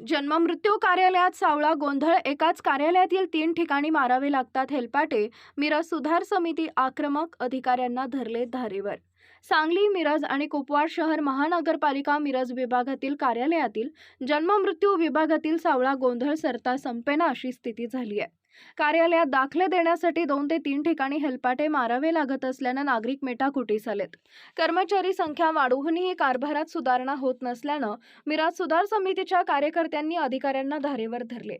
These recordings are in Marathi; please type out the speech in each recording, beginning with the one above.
जन्ममृत्यू कार्यालयात सावळा गोंधळ एकाच कार्यालयातील तीन ठिकाणी मारावे लागतात हेलपाटे मिरज सुधार समिती आक्रमक अधिकाऱ्यांना धरले धारेवर. सांगली मिरज आणि कुपवाड शहर महानगरपालिका मिरज विभागातील कार्यालयातील जन्ममृत्यू विभागातील सावळा गोंधळ सरता संपेना अशी स्थिती झाली आहे. कार्यालयात दाखले देण्यासाठी दोन ते तीन ठिकाणी हेलपाटे मारावे लागत असल्यानं नागरिक मेटाकुटीस आलेत. कर्मचारी संख्या वाढवूनही कारभारात सुधारणा होत नसल्यानं मिराज सुधार समितीच्या कार्यकर्त्यांनी अधिकाऱ्यांना धारेवर धरले.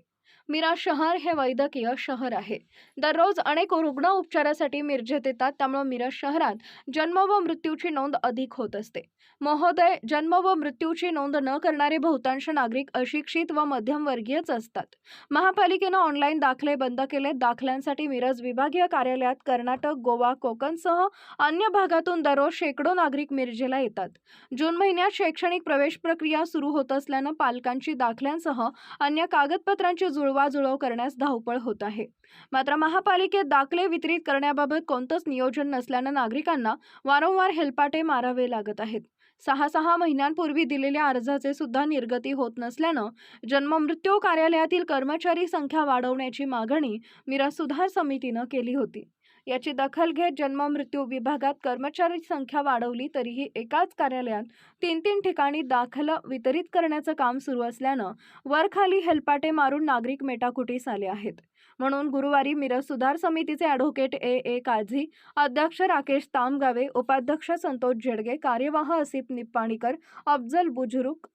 मिरा शहर हे वैद्यकीय शहर आहे. दररोज अनेक रुग्ण उपचारासाठी मिरजेत येतात त्यामुळे मिरज शहरात जन्म व मृत्यूची नोंद अधिक होत असते. महोदय जन्म व मृत्यूची नोंद न करणारे बहुतांश नागरिक अशिक्षित व मध्यमवर्गीयच असतात. महापालिकेनं ऑनलाईन दाखले बंद केले. दाखल्यांसाठी मिरज विभागीय कार्यालयात कर्नाटक गोवा कोकणसह अन्य भागातून दररोज शेकडो नागरिक मिरजेला येतात. जून महिन्यात शैक्षणिक प्रवेश प्रक्रिया सुरू होत असल्यानं पालकांची दाखल्यांसह अन्य कागदपत्रांची जुळवाजुळव करण्यास धावपळ होत आहे. मात्र महापालिकेत दाखले वितरित करण्याबाबत कोणतंच नियोजन नसल्यानं नागरिकांना वारंवार हेलपाटे मारावे लागत आहेत. सहा सहा महिन्यांपूर्वी दिलेल्या अर्जाचे सुद्धा निर्गती होत नसल्यानं जन्ममृत्यू कार्यालयातील कर्मचारी संख्या वाढवण्याची मागणी मिरज सुधार समितीनं केली होती. याची दखल घेत जन्ममृत्यू विभागात कर्मचारी संख्या वाढवली तरीही एकाच कार्यालयात तीन तीन ठिकाणी दाखला वितरित करण्याचं काम सुरू असल्यानं वरखाली हेलपाटे मारून नागरिक मेटाकुटीस आले आहेत. म्हणून गुरुवारी मिरज सुधार समितीचे ॲडव्होकेट ए. ए. काझी अध्यक्ष राकेश तामगावे उपाध्यक्ष संतोष जेडगे कार्यवाह असिप निप्पाणीकर अफजल बुजुरुक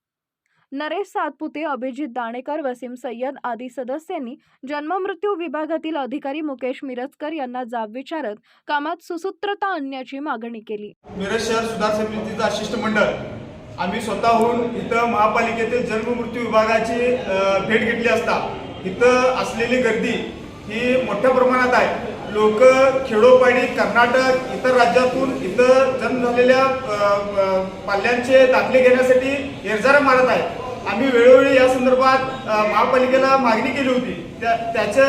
नरेश सातपुते अभिजित दाणेकर वसीम सय्यद आदी सदस्यांनी जन्ममृत्यू विभागातील अधिकारी मुकेश मिरजकर यांना जाब विचारत कामात सुसूत्रता आणण्याची मागणी केली. मिरज शहर सुधार समितीचं शिष्टमंडळ आम्ही स्वतःहून इथं महापालिकेतील जन्ममृत्यू विभागाची भेट घेतली असता. इथं असलेली गर्दी ही मोठ्या प्रमाणात आहे. लोक खेडोपाडी कर्नाटक इतर राज्यातून इथं जन्म झालेल्या पाल्यांचे दाखले घेण्यासाठी एरजारा मारत आहेत. आम्ही वेळोवेळी या संदर्भात महापालिकेला मागणी केली होती. त्या त्याच्या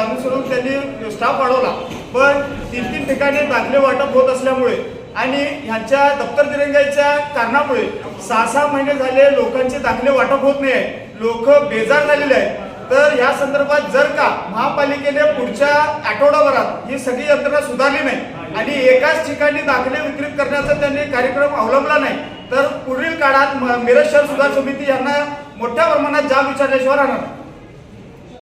अनुसरून त्यांनी स्टाफ वाढवला. पण तीन तीन ठिकाणी दाखले वाटप होत असल्यामुळे आणि ह्यांच्या दप्तर दिरंगाईच्या कारणामुळे सहा सहा महिने झाले लोकांचे दाखले वाटप होत नाही. लोक बेजार झालेले आहेत. तर या संदर्भात जर का महापालिकेने पुढच्या आठवडाभरात ही सगळी यंत्रणा सुधारली नाही आणि एकाच ठिकाणी दाखले वितरित करण्याचा त्यांनी कार्यक्रम अवलंबला नाही तर पुढील काळात म- मिरज शहर सुधार समिती यांना मोठ्या प्रमाणात जाब विचारल्याशिवाय राहणार